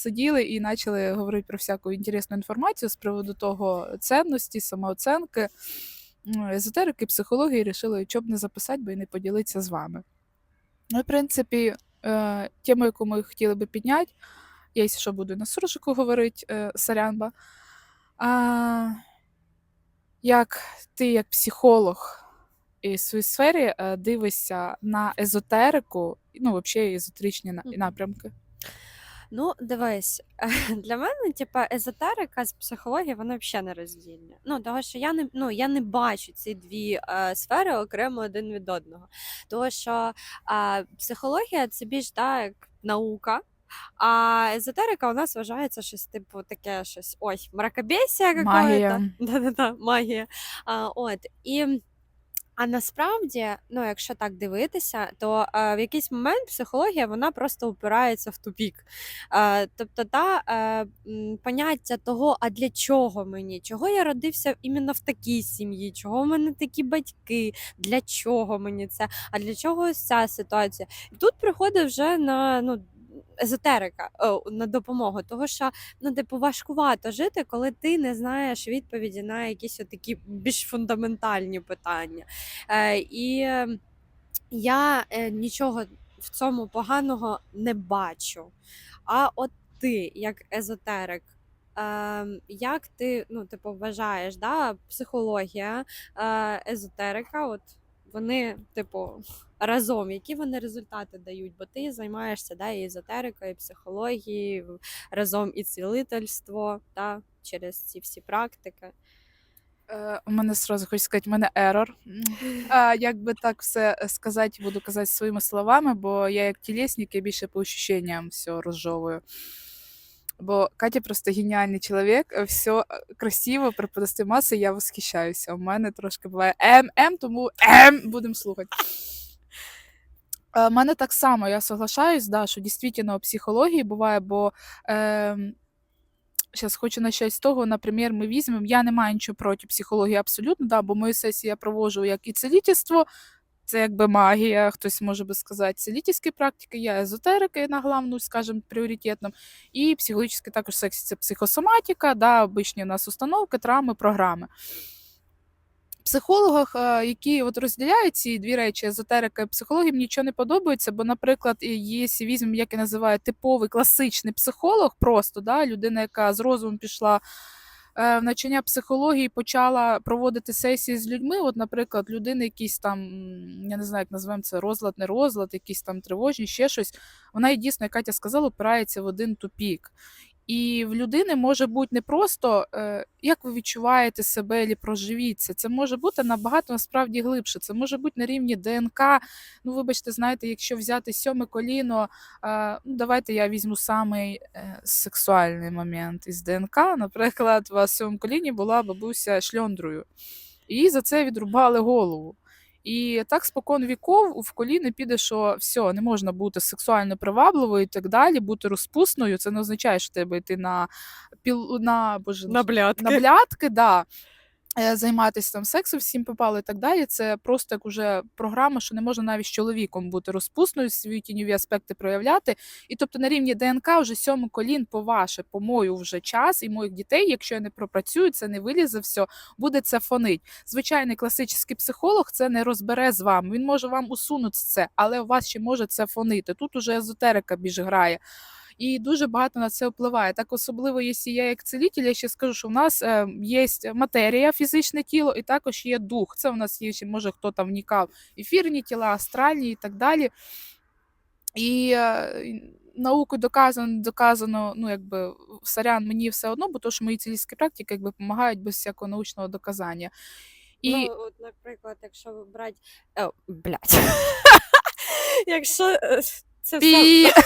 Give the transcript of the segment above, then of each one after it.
сиділи і почали говорити про всяку інтересну інформацію з приводу того цінності, самооцінки, ну, езотерики, психології, рішили, щоб не записати, бо і не поділитися з вами. Ну, в принципі, е, тему, яку ми хотіли би підняти, я, якщо що, буду на суржику говорити, е, сорянба. А, як ти, як психолог і в своїй сфері, е, дивишся на езотерику, ну, взагалі, езотеричні напрямки? Ну, дивись, для мене, типа, езотерика з психологією, вони взагалі не роздільні. Ну, того, що я не, ну, я не бачу ці дві е, сфери окремо один від одного. Тому що е, психологія це більш да, як наука. А езотерика у нас вважається щось типу таке щось ой, мракобесія какое-то. Магія. Да-да-да, магія. А, от. І а насправді, ну, якщо так дивитися, то е, в якийсь момент психологія вона просто упирається в тупік. Е, тобто, та е, поняття того, а для чого мені, чого я родився іменно в такій сім'ї, чого в мене такі батьки, для чого мені це, а для чого ось ця ситуація? І тут приходить вже на ну. Езотерика о, на допомогу, того що ну, типу, важкувато жити, коли ти не знаєш відповіді на якісь такі більш фундаментальні питання. Е, і е, я е, нічого в цьому поганого не бачу. А от ти, як езотерик, е, як ти ну, типу, вважаєш, да, психологія, е, езотерика, от вони, типу, разом, які вони результати дають? Бо ти займаєшся да, і езотерикою, і психологією, разом і цілительство, да, через ці всі практики. Е, У мене сразу хочу сказати, у мене ерор. Як би так все е, сказати, буду казати своїми словами, бо я як тілесник, я більше по ощущениям все розжовую. Бо Катя просто геніальний чоловік, все красиво, преподасти маси, я восхищаюся. У мене трошки буває ем-ем, тому ем, будемо слухати. У мене так само, я соглашаюсь, да, що дійсно у психології буває, бо ем, Сейчас хочу начать з того, наприклад, ми візьмемо. Я не маю нічого проти психології абсолютно, да, бо мою сесію я проводжу як і целительство, це якби магія, хтось може би сказати, целительські практики, я езотерика на главну, скажімо, пріоритетном, і психологічні також сексі це психосоматика, да, обичні у нас установки, травми, програми. Психологах, е, які от розділяють ці дві речі, езотерика і психологія, нічого не подобається, бо, наприклад, є візьмемо, як я називаю, типовий класичний психолог, просто да, людина, яка з розумом пішла навчання психології, почала проводити сесії з людьми. От, наприклад, людина, якийсь там, я не знаю, як називаємо це розлад, не розлад, якісь там тривожні, ще щось. Вона і дійсно, як Катя сказала, опирається в один тупік. І в людини може бути не просто е, як ви відчуваєте себе або проживіться. Це може бути набагато насправді глибше. Це може бути на рівні ДНК. Ну, вибачте, знаєте, якщо взяти сьоме коліно, е, ну давайте я візьму самий е, сексуальний момент із ДНК. Наприклад, у вас в сьомому коліні була бабуся шльондрою, і за це відрубали голову. І так спокон віков в коліни піде, що все, не можна бути сексуально привабливою і так далі, бути розпусною. Це не означає, що тебе йти на піл на боже На блядки. на блядки, да. Е, Займатися там сексом, всім попало і так далі. Це просто як уже програма, що не можна навіть з чоловіком бути розпусною, свої тіньові аспекти проявляти. І тобто на рівні ДНК вже сьомий колін по ваше, по мою вже час і моїх дітей, якщо я не пропрацюю, це не вилізе все, буде це фонить. Звичайний класичний психолог це не розбере з вами. Він може вам усунути це, але у вас ще може це фонити. Тут уже езотерика більш грає. І дуже багато на це впливає. Так особливо, якщо я як целитель, я ще скажу, що в нас е, є матерія, фізичне тіло, і також є дух. Це у нас є ще, може хто там вникав, ефірні тіла, астральні і так далі. І е, наукою доказано, доказано, ну якби сорян, мені все одно, бо то, що мої цілійські практики якби допомагають без всякого научного доказання. І Ну, от, наприклад, якщо брати. О, блядь. Якщо е, це все Пі...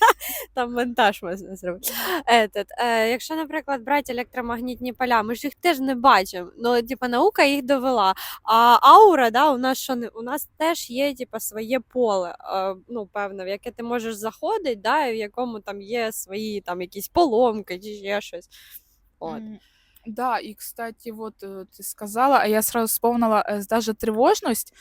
там монтаж можна зробити. Етот, е, якщо, наприклад, брати електромагнітні поля, ми ж їх теж не бачимо. Ну, типу, наука їх довела. А аура, да, у нас що не у нас теж є типу, своє поле, е, ну, певне, в яке ти можеш заходити, да, і в якому там є свої там якісь поломки чи ще щось. От. М, Да, и, кстати, вот э, ты сказала, а я сразу вспомнила э, даже тревожность.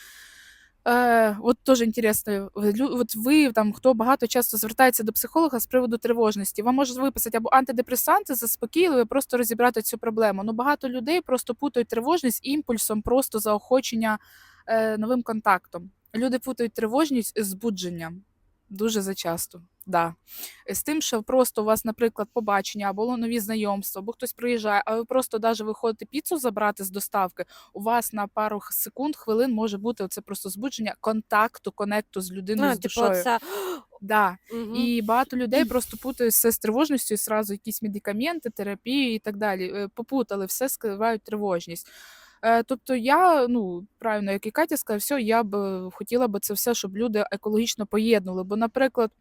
Е, от теж інтересно, от ви там, хто багато часто звертається до психолога з приводу тривожності, вам можуть виписати або антидепресанти, заспокійливі, просто розібрати цю проблему. Ну, багато людей просто путають тривожність імпульсом просто заохочення, е, новим контактом. Люди путають тривожність з збудженням. Дуже зачасто, да. З тим, що просто у вас, наприклад, побачення або нові знайомства, або хтось приїжджає, а ви просто даже виходите піцу забрати з доставки, у вас на пару секунд, хвилин може бути оце просто збудження контакту, конекту з людиною, Ну, з типу, це Да. Мгм. І багато людей просто путають все з тривожністю, і сразу якісь медикаменти, терапію і так далі. Е, Попутали все, скривають тривожність. Е, Тобто я, ну, правильно, як і Катя сказала, все, я б е, хотіла би це все, щоб люди екологічно поєднували. Бо, наприклад,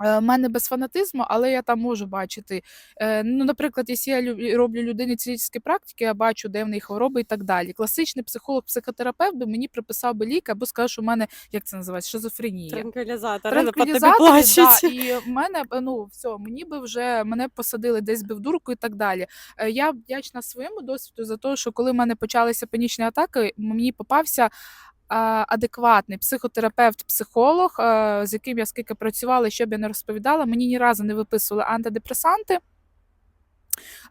в мене без фанатизму, але я там можу бачити. Е, ну, наприклад, якщо я роблю людині цілительські практики, я бачу, де в неї хвороби і так далі. Класичний психолог, психотерапевт би мені приписав би ліки або сказав, що в мене як це називається, шизофренія. Транквілізатори по тобі да, і в мене ну все, мені би вже мене посадили десь би в дурку і так далі. Е, Я вдячна своєму досвіду за те, що коли в мене почалися панічні атаки, мені попався адекватний психотерапевт-психолог, е, з яким я скільки працювала, що б я не розповідала, мені ні разу не виписували антидепресанти.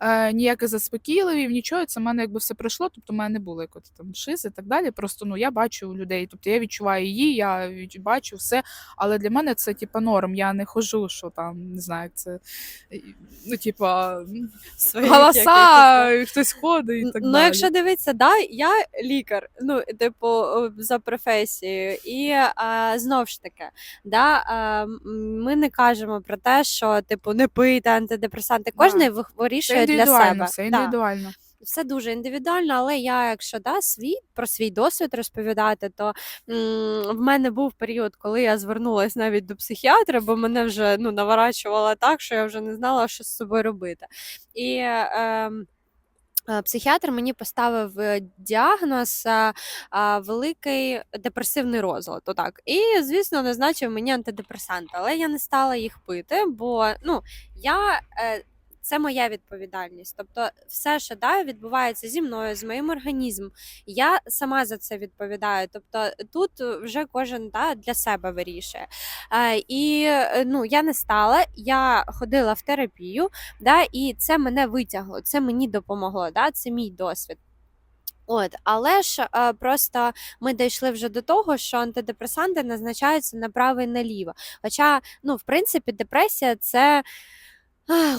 Е, ніяких заспокійливів, нічого, це в мене якби все пройшло, тобто в мене не було якось там шизи і так далі. Просто ну я бачу людей, тобто я відчуваю її, я бачу все. Але для мене це типа норм. Я не хожу, що там не знаю, це е, ну, типа голоса, хтось ходить і так Ну, далі. якщо дивитися, да, я лікар, ну, типу, за професією, і а, знов ж таки, да, м, ми не кажемо про те, що типу не пийте антидепресанти. Да. Кожен вих- Це вирішує для себе. все Да. Все дуже індивідуально, але я, якщо да, свій про свій досвід розповідати, то м, в мене був період, коли я звернулася навіть до психіатра, бо мене вже ну, наворачувало так, що я вже не знала, що з собою робити. І ем, е, психіатр мені поставив е, діагноз е, а, великий депресивний розлад. Отак. І, звісно, назначив мені антидепресанти, але я не стала їх пити, бо ну, я. е, Це моя відповідальність. Тобто, все, що да, відбувається зі мною, з моїм організмом, я сама за це відповідаю. Тобто тут вже кожен да, для себе вирішує. Е, і ну, я не стала, я ходила в терапію, да, і це мене витягло, це мені допомогло, да, це мій досвід. От, але ж е, просто ми дійшли вже до того, що антидепресанти назначаються направо і наліво. Хоча, ну, в принципі, депресія це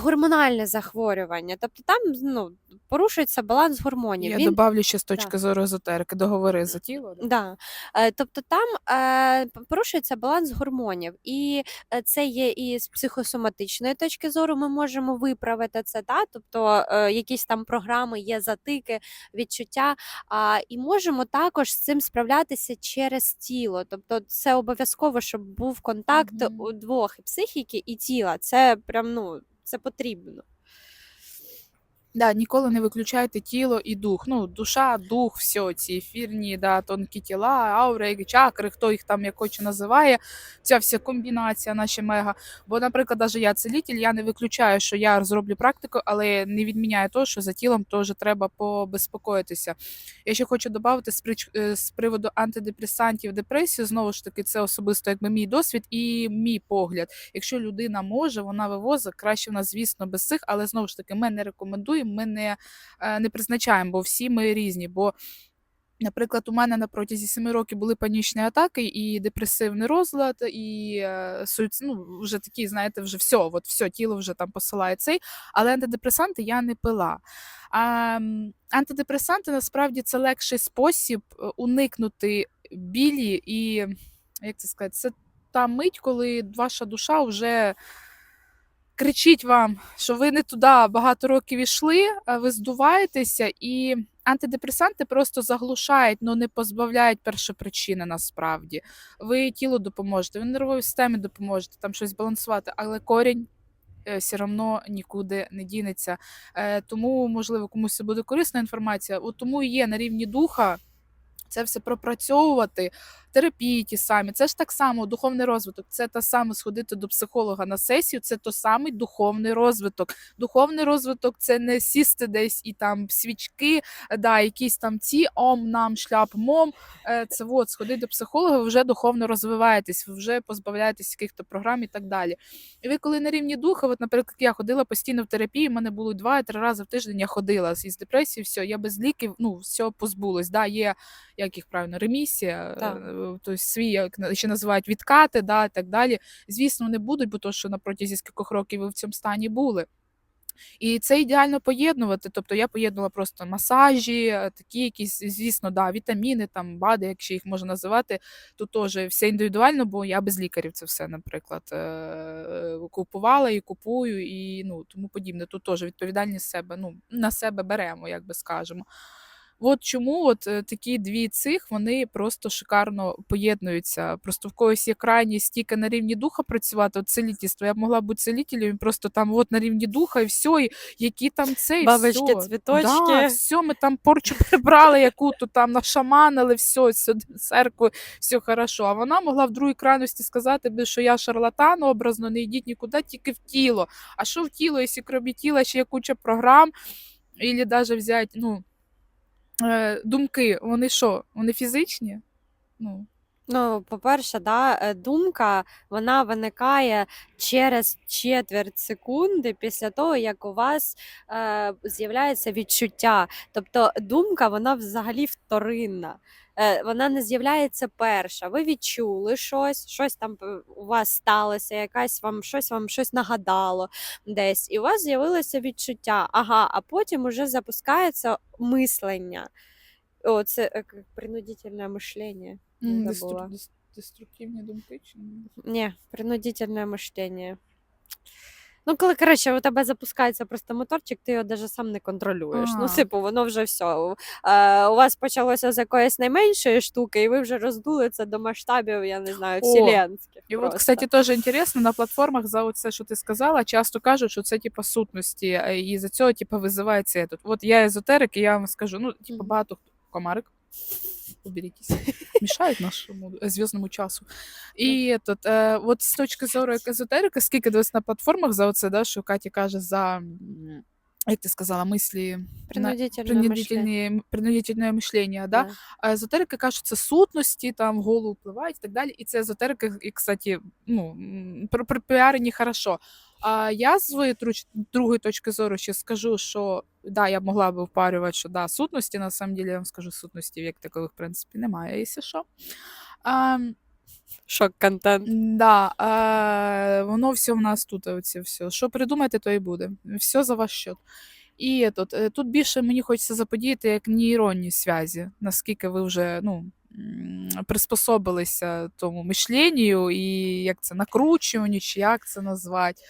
гормональне захворювання. Тобто там ну, порушується баланс гормонів. Я Він добавлю ще з точки зору езотерики, договори за тіло. Да? Да. Е, Тобто там е, порушується баланс гормонів, і е, це є і з психосоматичної точки зору. Ми можемо виправити це, та? тобто е, якісь там програми, є затики, відчуття. А, і можемо також з цим справлятися через тіло. Тобто, це обов'язково, щоб був контакт Мгм. у двох і психіки, і тіла. Це прям ну це потрібно. Да, ніколи не виключайте тіло і дух. Ну, душа, дух, все, ці ефірні, да, тонкі тіла, аури, чакри, хто їх там як хоче називає. Ця вся комбінація наша мега. Бо, наприклад, навіть я целитель, я не виключаю, що я зроблю практику, але не відміняю того, що за тілом теж треба побезпокоїтися. Я ще хочу додати з, прич- е, з приводу антидепресантів, депресію. Знову ж таки, це особисто якби мій досвід і мій погляд. Якщо людина може, вона вивозить, краще в нас, звісно, без цих, але знову ж таки, ми не рекомендуємо, ми не, е, не призначаємо, бо всі ми різні. Бо Наприклад, у мене на протязі 7 років були панічні атаки, і депресивний розлад, і е, ну, вже такі, знаєте, вже все, от все, тіло вже там посилає цей. Але антидепресанти я не пила. А, антидепресанти насправді це легший спосіб е, уникнути білі, і як це сказати, це та мить, коли ваша душа вже кричить вам, що ви не туди багато років ішли, а ви здуваєтеся, і антидепресанти просто заглушають, але не позбавляють першопричини насправді. Ви тілу допоможете, ви нервовій системі допоможете там щось балансувати, але корінь. е, Все одно нікуди не дінеться. Е, Тому, можливо, комусь це буде корисна інформація. От тому є на рівні духа це все пропрацьовувати, терапії ті самі. Це ж так само духовний розвиток. Це те саме сходити до психолога на сесію, це той самий духовний розвиток. Духовний розвиток це не сісти десь і там свічки, да, якісь там ці ом, нам, шляп, мом. Е, Це от сходити до психолога, ви вже духовно розвиваєтесь, ви вже позбавляєтесь яких-то програм і так далі. І ви коли на рівні духа, от, наприклад, я ходила постійно в терапію, в мене було два-три рази в тиждень я ходила із депресії, все, я без ліків, ну, все позбулась. Да, є, як їх правильно, ремісія, Так. тобто свій, як ще називають відкати, да, і так далі. Звісно, не будуть, бо то, що на протязі скількох років ви в цьому стані були. І це ідеально поєднувати. Тобто я поєднувала просто масажі, е, такі якісь, звісно, да, вітаміни, там, БАДи, якщо їх можна називати. Тут теж все індивідуально, бо я без лікарів це все, наприклад, е, купувала і купую, і ну, тому подібне. Тут теж відповідальність себе, ну, на себе беремо, як би скажемо. От чому от е, такі дві цих вони просто шикарно поєднуються. Просто в когось є крайність тільки на рівні духа працювати, от целітельство. Я б могла бути целітелем, просто там от на рівні духа, і все, і які там це, і Бабочки, все. цвіточки. Да, все, ми там порчу прибрали, яку-то там нашаманили, все, сюди церкву, все хорошо. А вона могла в другій крайності сказати би, що я шарлатан образно, не йдіть нікуди, тільки в тіло. А що в тіло, якщо крім тіла ще є куча програм, або навіть взяти, ну. Е, думки, вони що? Вони фізичні? Ну, Ну, по-перше, да, е, думка вона виникає через четверть секунди після того, як у вас е, з'являється відчуття. Тобто думка вона взагалі вторинна. Е, вона не з'являється перша. Ви відчули щось, щось там е, у вас сталося, якась вам щось вам щось нагадало десь, і у вас з'явилося відчуття. Ага, а потім уже запускається мислення. О, це принудительне мишлення. Не забула. деструктивні думки чи ні? Не, принудительное мышление. Ну, коли, коротше, у тебе запускається просто моторчик, ти його навіть сам не контролюєш. Ну, типу, воно вже все. Е, у вас почалося з якоїсь найменшої штуки, і ви вже роздули це до масштабів, я не знаю, вселенських. І от, кстати, теж інтересно, на платформах за оце, що ти сказала, часто кажуть, що це типа сутності, і за цього типа визивається. От я езотерик, і я вам скажу, ну, Мгм. багато комарик. Уберітесь. Мішають нашому е, зв'язному часу. І тут, е, от з точки зору як езотерики, скільки дивись на платформах за оце, да, що Катя каже, за, як ти сказала, мислі, принудительне мишлення. принудительне, принудительне мишлення, да? Да. А езотерики кажуть, що це сутності, там в голову впливають і так далі. І це езотерики, і, кстати, ну, про- пропіарені хорошо. А я з своєї другої точки зору ще скажу, що да, я б могла би впарювати, що да, сутності, на самом деле, я вам скажу, сутності як такових, в принципі, немає, якщо що. А, Шок-контент. да, е, воно все в нас тут, оце все. Що придумаєте, то і буде. Все за ваш счет. І тут, е, тут більше мені хочеться заподіяти як нейронні зв'язі, наскільки ви вже ну, приспособилися тому мишленню і як це накручуванню, чи як це назвати.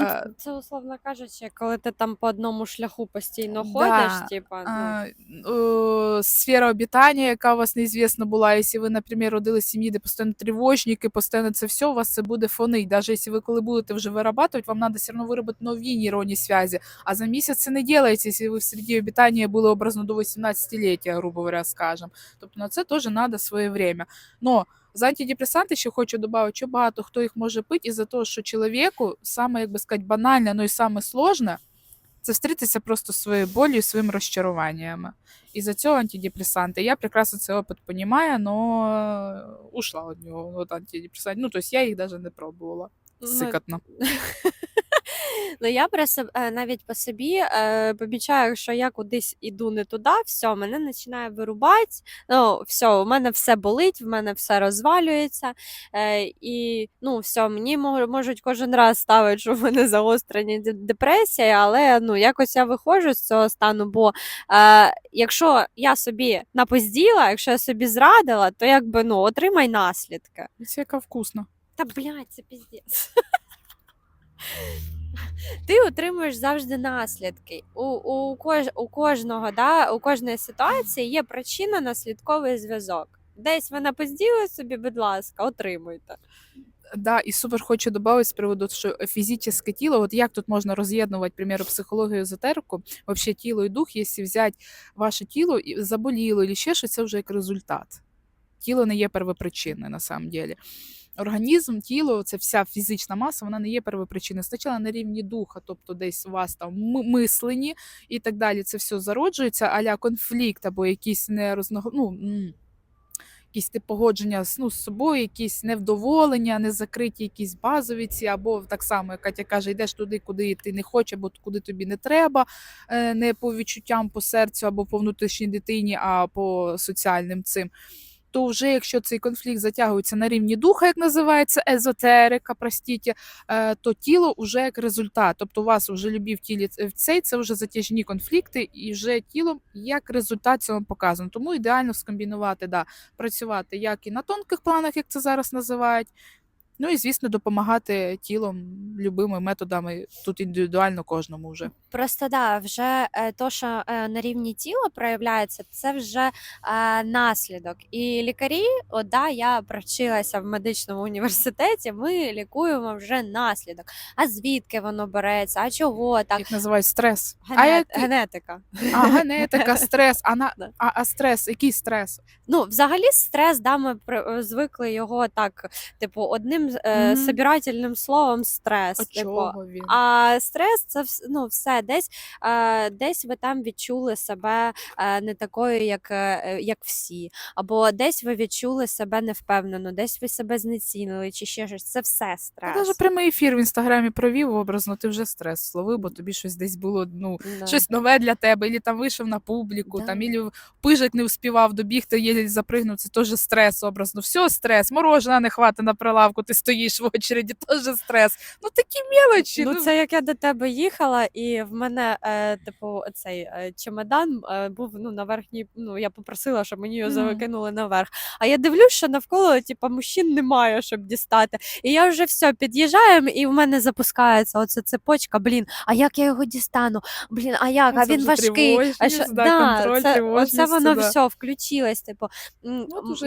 Ну, Е, Це, условно кажучи, коли ти там по одному шляху постійно Да, ходиш, типа, ну, а, е, сфера обітання, яка у вас неізвісна була, якщо ви, наприклад, родили сім'ї, де постійно тривожники, постійно це все, у вас це буде фонить. Навіть якщо ви коли будете вже вирабатувати, вам треба все одно виробити нові нейронні зв'язі. А за місяць це не ділається, якщо ви в середі обітання були образно до 18-ліття, грубо говоря, скажем. Тобто на це теж треба своє время. Но з антидепресанти ще хочу додати, що багато хто їх може пити із-за того, що чоловіку саме, як би сказати, банальне, ну і саме сложне, це встретитися просто своєю болью своїми розчаруваннями. І за цього антидепресанти. Я прекрасно цей опит розумію, але ушла від нього от антидепресанти. Ну, тобто я їх навіть не пробувала. ну, Сикотно. Ну, я про себе навіть по собі е, помічаю, що я кудись іду не туди, все, мене починає вирубати. Ну, все, у мене все болить, в мене все розвалюється. Е, і ну, все, мені можуть кожен раз ставити, що в мене загострення депресія, але ну, якось я виходжу з цього стану. Бо е, якщо я собі напизділа, якщо я собі зрадила, то якби ну, отримай наслідки. Це яка вкусно. Та блядь, це піздець. Ти отримуєш завжди наслідки. У, у, кож, у кожного, да, у кожної ситуації є причина наслідковий зв'язок. Десь ви напизділи собі, будь ласка, отримуйте. Да, і супер хочу додати з приводу, що фізичне тіло, от як тут можна роз'єднувати, к примеру, психологію езотерику, вообще тіло і дух, якщо взяти ваше тіло і заболіло, і ще щось, це вже як результат. Тіло не є первопричиною на самом деле. Організм, тіло, це вся фізична маса, вона не є первопричиною. Спочатку на рівні духа, тобто десь у вас там мислені і так далі. Це все зароджується, аля конфлікт або якісь нерозного... ну, якісь ти погодження з, ну, з собою, якісь невдоволення, незакриті якісь базові ці, або так само, як Катя каже, йдеш туди, куди ти не хочеш, або куди тобі не треба, е, не по відчуттям, по серцю, або по внутрішній дитині, а по соціальним цим. То вже якщо цей конфлікт затягується на рівні духа, як називається езотерика, простіть, е, то тіло вже як результат. Тобто у вас вже любів тілі в цей, це вже затяжні конфлікти, і вже тілом як результат цього показано. Тому ідеально скомбінувати, да, працювати як і на тонких планах, як це зараз називають. Ну і звісно, допомагати тілом любими методами тут індивідуально кожному вже. Просто да, вже е, то, що е, на рівні тіла проявляється, це вже е, наслідок. І лікарі, от да, я провчилася в медичному університеті. Ми лікуємо вже наслідок. А звідки воно береться? А чого так? Як називають стрес. А, як... Генетика. а генетика, стрес. А, на... Да. а, а стрес, який стрес? Ну, взагалі, стрес, да, ми звикли його так, типу, одним е, Мгм. собирательним словом стрес. От Типу, чого він? А стрес це вс- ну, все десь, е, десь ви там відчули себе е, не такою, як, е, як всі, або десь ви відчули себе невпевнено, десь ви себе знецінили, чи ще щось. Це все Ти стрес. навіть прямий ефір в інстаграмі провів образно, ти вже стрес словив, бо тобі щось десь було ну, Да. щось нове для тебе, або там вийшов на публіку, Да. там, ілі пижик не вспівав добігти, єлі запригнув, це теж стрес образно. Все стрес, морожена не хватить на прилавку, ти стоїш в очереді, теж стрес. Ну такі мелочі. Ну, це як я до тебе їхала, і в мене, е, типу, цей е, чемодан е, був ну, на верхній. Ну, я попросила, щоб мені його закинули наверх. А я дивлюсь, що навколо типу, мужчин немає, щоб дістати. І я вже все під'їжджаємо, і в мене запускається оця цепочка. Блін, а як я його дістану? Блін, а як? Ну, А він важкий. А що, да, контроль, це, оце воно да. все включилось. Типу,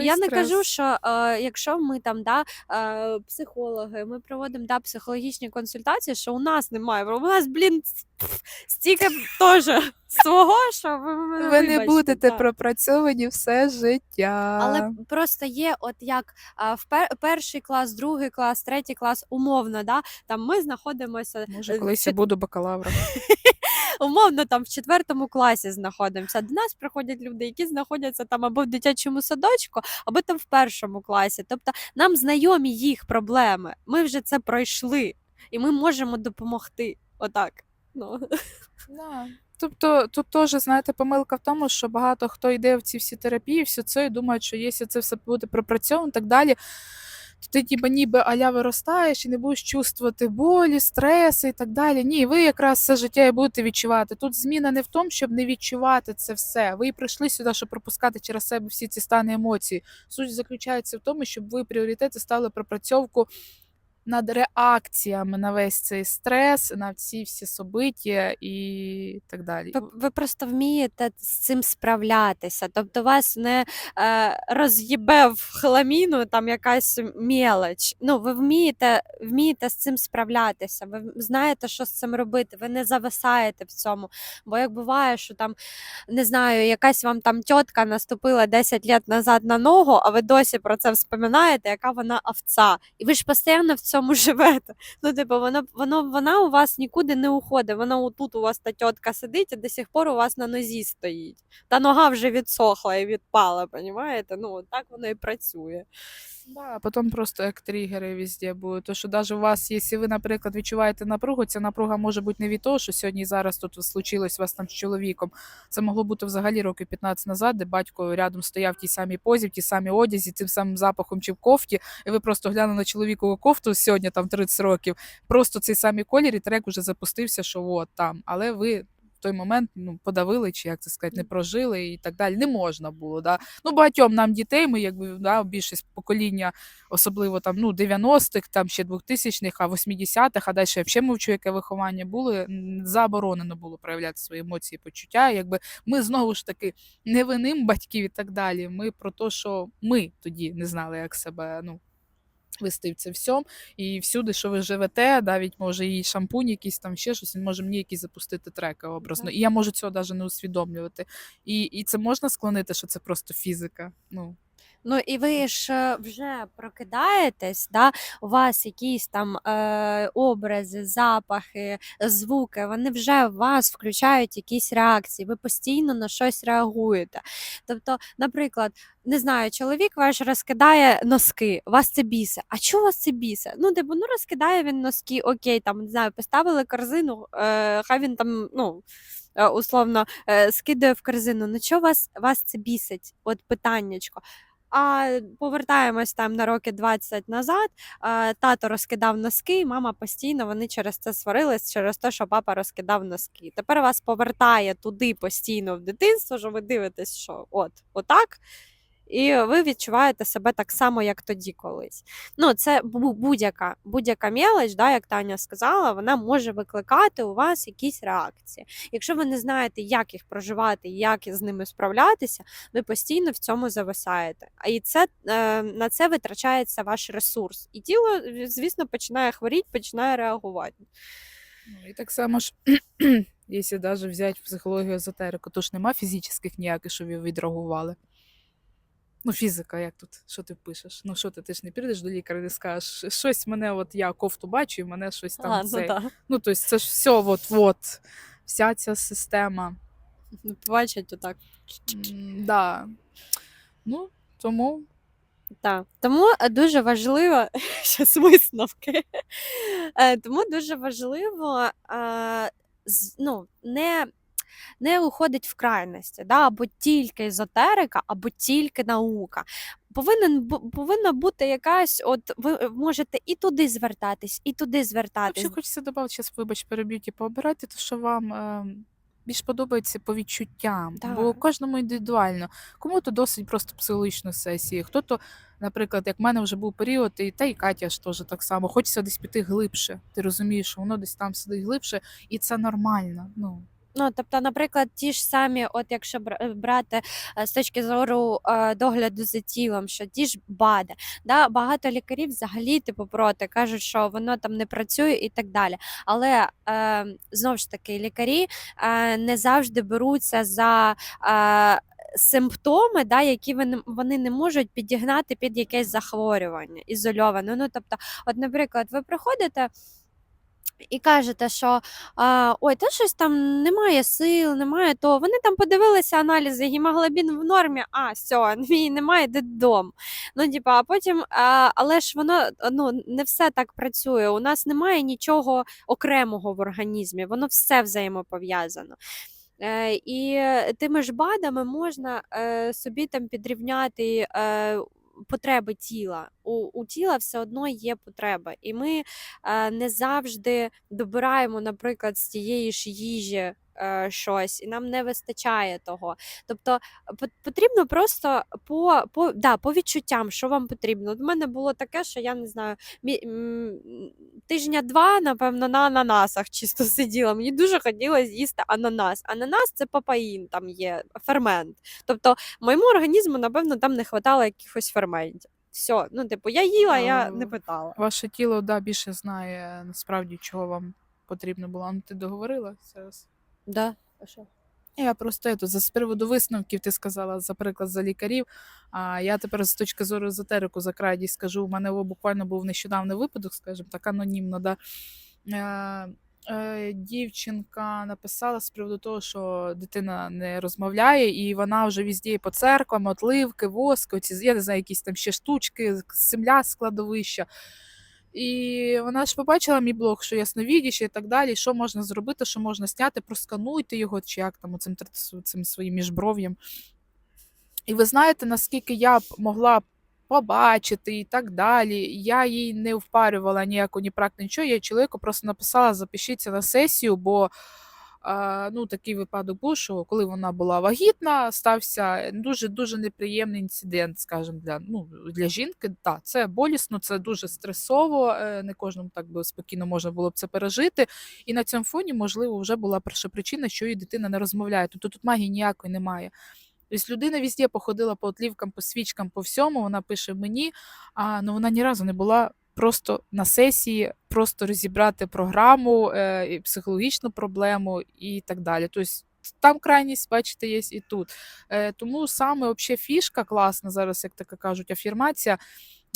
і я не кажу, що е, якщо ми там да, е, психологи, ми проводимо да, психологічні консультації, що у нас немає. У нас, блін, стільки теж свого, що ви, мене Ви не будете да. пропрацьовані все життя. Але просто є, от як а, в пер- перший клас, другий клас, третій клас, умовно, да, там ми знаходимося Може, е, колись я буду бакалавром. умовно там в четвертому класі знаходимося. До нас приходять люди, які знаходяться там або в дитячому садочку, або там в першому класі. Тобто нам знайомі їх проблеми. Ми вже це пройшли, і ми можемо допомогти. Отак. Ну. Да. Тобто тут теж, знаєте, помилка в тому, що багато хто йде в ці всі терапії, все це і думають, що якщо це все буде пропрацьовано і так далі, то ти ніби, ніби аля виростаєш і не будеш чувствувати болі, стреси і так далі. Ні, ви якраз все життя і будете відчувати. Тут зміна не в тому, щоб не відчувати це все. Ви і прийшли сюди, щоб пропускати через себе всі ці стани емоцій. Суть заключається в тому, щоб ви пріоритети стали пропрацьовку над реакціями на весь цей стрес, на ці всі собиття і так далі. Ви, просто вмієте з цим справлятися. Тобто вас не е, роз'їбе в хламіну там якась мелоч. Ну, ви вмієте, вмієте з цим справлятися. Ви знаєте, що з цим робити. Ви не зависаєте в цьому. Бо як буває, що там не знаю, якась вам там тітка наступила 10 років назад на ногу, а ви досі про це вспоминаєте, яка вона овця. І ви ж постійно в цьому живете. Ну, типу, воно, воно, вона у вас нікуди не уходить. Вона отут у вас та тітка сидить, і до сих пор у вас на нозі стоїть. Та нога вже відсохла і відпала, понімаєте? Ну, так воно і працює. Да, а потім просто як тригери везде будуть. То що навіть у вас, якщо ви, наприклад, відчуваєте напругу, ця напруга може бути не від того, що сьогодні і зараз тут случилось у вас там з чоловіком. Це могло бути взагалі років 15 назад, де батько рядом стояв в тій самій позі, в тій самій одязі, тим самим запахом чи в кофті, і ви просто глянули на чоловікову кофту сьогодні, там 30 років, просто цей самий колір, і трек уже запустився, що от там. Але ви. В той момент ну подавили, чи як це сказати, не прожили і так далі. Не можна було. Да? Ну, багатьом нам дітей, ми якби да, більшість покоління, особливо там ну 90-х, там ще 2000-х, а 80-х, а далі я взагалі мовчу, яке виховання було. Заборонено було проявляти свої емоції, почуття. Якби ми знову ж таки не виним батьків і так далі. Ми про те, що ми тоді не знали, як себе ну вести в це всьому. І всюди, що ви живете, навіть може і шампунь, якийсь там ще щось, він може мені якісь запустити треки образно. Так. І я можу цього навіть не усвідомлювати. І, і це можна склонити, що це просто фізика. Ну, Ну і ви ж е, вже прокидаєтесь, да? у вас якісь там е, образи, запахи, звуки, вони вже в вас включають якісь реакції, ви постійно на щось реагуєте. Тобто, наприклад, не знаю, чоловік ваш розкидає носки, вас це бісе. А чого вас це бісе? Ну, типу, ну розкидає він носки, окей, там не знаю, поставили корзину, е, хай він там, ну. е, Условно е, скидає в корзину. Ну чого вас, вас це бісить? От питаннячко. А повертаємось там на роки 20 назад. Тато розкидав носки, і мама постійно вони через це сварились, через те, що папа розкидав носки. Тепер вас повертає туди постійно в дитинство, що ви дивитесь, що от отак. І ви відчуваєте себе так само, як тоді колись. Ну, це будь-яка будь-яка мелоч, да, як Таня сказала, вона може викликати у вас якісь реакції. Якщо ви не знаєте, як їх проживати, як з ними справлятися, ви постійно в цьому зависаєте. А і це е, на це витрачається ваш ресурс. І тіло, звісно, починає хворіти, починає реагувати. Ну, і так само ж, якщо навіть взяти психологію езотерику, то ж нема фізичних ніяких, щоб ви відреагували. Ну, фізика, як тут, що ти пишеш? Ну, що ти, ти ж не підеш до лікаря і скажеш, щось мене, от я кофту бачу, і мене щось там. а, це... ну, так. ну тобто це ж все, от-от, вся ця система. Ну, Бачать отак. М, Да. Ну, тому Так. Тому е, дуже важливо щас висновки. Е, Тому дуже важливо е, ну, не, не уходить в крайності, да? або тільки езотерика, або тільки наука. Повинен, повинна бути якась, от ви можете і туди звертатись, і туди звертатись. Ще хочеться додати, зараз, вибач, переб'ю, типу, обирайте те, що вам е, більш подобається по відчуттям, бо кожному індивідуально. Кому-то досить просто психологічної сесії, хто-то, наприклад, як в мене вже був період, і та й Катя ж теж так само, хочеться десь піти глибше. Ти розумієш, що воно десь там сидить глибше, і це нормально. Ну, Ну, тобто, наприклад, ті ж самі, от якщо е, брати е, з точки зору е, догляду за тілом, що ті ж БАДи, да, багато лікарів взагалі типу проти кажуть, що воно там не працює і так далі. Але е, знову ж таки, лікарі е, не завжди беруться за. Е, Симптоми, да, які вони, вони не можуть підігнати під якесь захворювання ізольоване. Ну, тобто, от, наприклад, ви приходите і кажете, що ой, та щось там немає сил, немає того. Вони там подивилися аналізи, гемоглобін в нормі, а все, мій немає, додому. Ну, типа, а потім, а, але ж воно ну, не все так працює. У нас немає нічого окремого в організмі, воно все взаємопов'язано. Е, і тими ж БАДами можна е, собі там підрівняти. Потреби тіла. У, у тіла все одно є потреба, і ми е, не завжди добираємо, наприклад, з тієї ж їжі щось, і нам не вистачає того. Тобто потрібно просто по, по, да, по відчуттям, що вам потрібно. От в мене було таке, що я не знаю, мі, м, тижня два, напевно, на ананасах чисто сиділа. Мені дуже хотілося з'їсти ананас. Ананас це папаїн, там є фермент. Тобто моєму організму, напевно, там не вистачало якихось ферментів. Все, ну типу, я їла, я не питала. ваше тіло да, більше знає насправді, чого вам потрібно було. Ну, ти договорила зараз? Да. А що? Я просто ето, за з приводу висновків ти сказала за приклад за лікарів. А я тепер з точки зору езотерику за крайність скажу. У мене буквально був нещодавний випадок, скажімо так, анонімно. Да. Е, е, дівчинка написала з приводу того, що дитина не розмовляє, і вона вже візді по церквам, отливки, воски, оці, я не знаю, якісь там ще штучки, земля складовища. І вона ж побачила мій блог, що ясновідіще і так далі. Що можна зробити, що можна зняти, проскануйте його, чи як там цим, цим своїм міжбров'ям. І ви знаєте, наскільки я б могла побачити і так далі. Я їй не впарювала ніяку ні практику, нічого. Я чоловіку просто написала: запишіться на сесію, бо ну, такий випадок був, що коли вона була вагітна, стався дуже дуже неприємний інцидент, скажімо, для, ну, для жінки. Так, це болісно, це дуже стресово. е, Не кожному так би спокійно можна було б це пережити. І на цьому фоні, можливо, вже була перша причина, що її дитина не розмовляє. Тобто тут магії ніякої немає. Тобто людина везде походила по отлівкам, по свічкам, по всьому. Вона пише мені, а ну вона ні разу не була просто на сесії, просто розібрати програму, е, і психологічну проблему і так далі. Тобто там крайність, бачите, є і тут. Е, тому саме вообще фішка класна зараз, як таке кажуть, афірмація.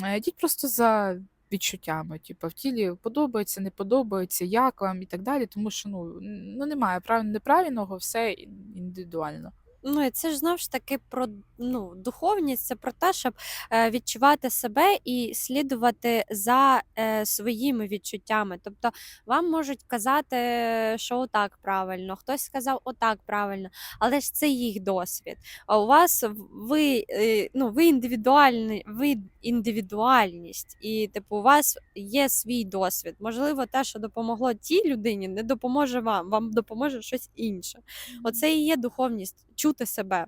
Е, Йдіть просто за відчуттями. Типу, в тілі подобається, не подобається, як вам і так далі. Тому що ну, ну немає правильно неправильного, все індивідуально. Ну і це ж знову ж таки про ну, духовність, це про те, щоб е, відчувати себе і слідувати за е, своїми відчуттями. Тобто вам можуть казати, що отак правильно, хтось сказав отак правильно, але ж це їх досвід. А у вас ви, е, ну, ви індивідуальний, ви індивідуальність, і типу, у вас є свій досвід. Можливо, те, що допомогло тій людині, не допоможе вам, вам допоможе щось інше. Оце і є духовність чути себе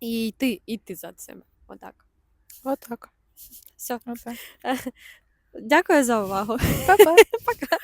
і йти, йти за цим. Отак. Отак. Все. Отак. Дякую за увагу. Па-па. Пока.